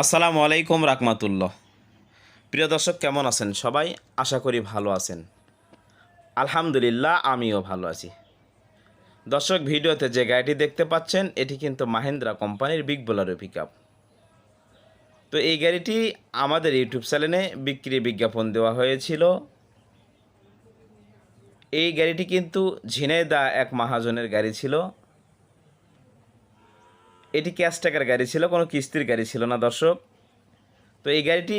আসসালামু আলাইকুম রাকমাতুল্লাহ প্রিয় দর্শক, কেমন আছেন সবাই? আশা করি ভালো আছেন। আলহামদুলিল্লাহ, আমিও ভালো আছি। দর্শক, ভিডিওতে যে গাড়িটি দেখতে পাচ্ছেন, এটি কিন্তু মাহিন্দ্রা কোম্পানির বিগ বোলারো পিক তো এই গাড়িটি আমাদের ইউটিউব চ্যানেলে বিক্রি বিজ্ঞাপন দেওয়া হয়েছিল। এই গাড়িটি কিন্তু ঝিনাইদা এক মহাজনের গাড়ি ছিল। এটি ক্যাশ টাকার গাড়ি ছিল, কোনো কিস্তির গাড়ি ছিল না, দর্শক। তো এই গাড়িটি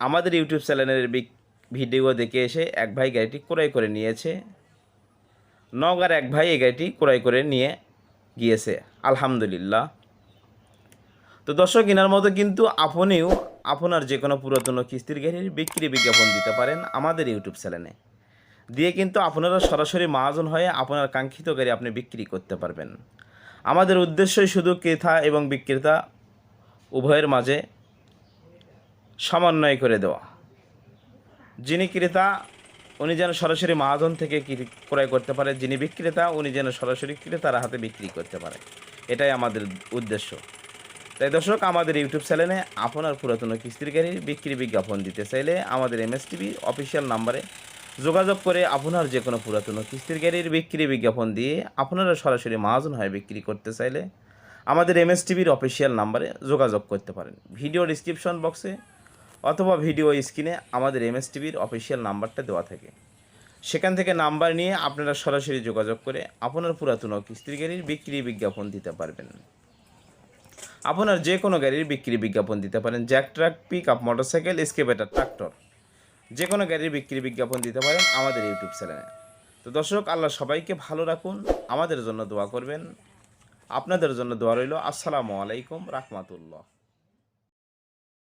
আমাদের ইউটিউব চ্যানেলের ভিডিও দেখে এসে এক ভাই গাড়িটি ক্রয় করে নিয়েছে। নগার এক ভাই এই গাড়িটি ক্রয় করে নিয়ে গিয়েছে, আলহামদুলিল্লাহ। তো দর্শক, এনার মতো কিন্তু আপনিও আপনার যে কোনো পুরাতন কিস্তির গাড়ির বিক্রি বিজ্ঞাপন দিতে পারেন আমাদের ইউটিউব চ্যানেলে। দিয়ে কিন্তু আপনারা সরাসরি মহাজন হয়ে আপনার কাঙ্ক্ষিত গাড়ি আপনি বিক্রি করতে পারবেন। আমাদের উদ্দেশ্যই শুধু ক্রেতা এবং বিক্রেতা উভয়ের মাঝে সমন্বয় করে দেওয়া। যিনি ক্রেতা, উনি যেন সরাসরি মহাজন থেকে ক্রয় করতে পারে। যিনি বিক্রেতা, উনি যেন সরাসরি ক্রেতার হাতে বিক্রি করতে পারে। এটাই আমাদের উদ্দেশ্য। তাই দর্শক, আমাদের ইউটিউব চ্যানেলে আপনার পুরাতন কিস্তির গাড়ির বিক্রি বিজ্ঞাপন দিতে চাইলে আমাদের এমএস টিভি অফিসিয়াল নাম্বারে যোগাযোগ করে আপনার যে কোনো পুরাতন কিস্তির গাড়ির বিক্রি বিজ্ঞাপন দিয়ে আপনারা সরাসরি মহাজন হয়ে বিক্রি করতে চাইলে আমাদের এমএস টিভির অফিসিয়াল নাম্বারে যোগাযোগ করতে পারেন। ভিডিও ডিসক্রিপশন বক্সে অথবা ভিডিও স্ক্রিনে আমাদের এমএস টিভির অফিসিয়াল নাম্বারটা দেওয়া থাকে। সেখান থেকে নাম্বার নিয়ে আপনারা সরাসরি যোগাযোগ করে আপনার পুরাতন কিস্তির গাড়ির বিক্রি বিজ্ঞাপন দিতে পারবেন। আপনার যে কোনো গাড়ির বিক্রি বিজ্ঞাপন দিতে পারেন। Jack truck pickup motorcycle excavator tractor. যে কোনো গাড়ির বিক্রি বিজ্ঞাপন দিতে পারেন আমাদের ইউটিউব চ্যানেলে। তো দর্শক, আল্লাহ সবাইকে ভালো রাখুন, আমাদের জন্য দোয়া করবেন। আপনাদের জন্য দোয়া রইল, আসসালামু আলাইকুম রাহমাতুল্লাহ।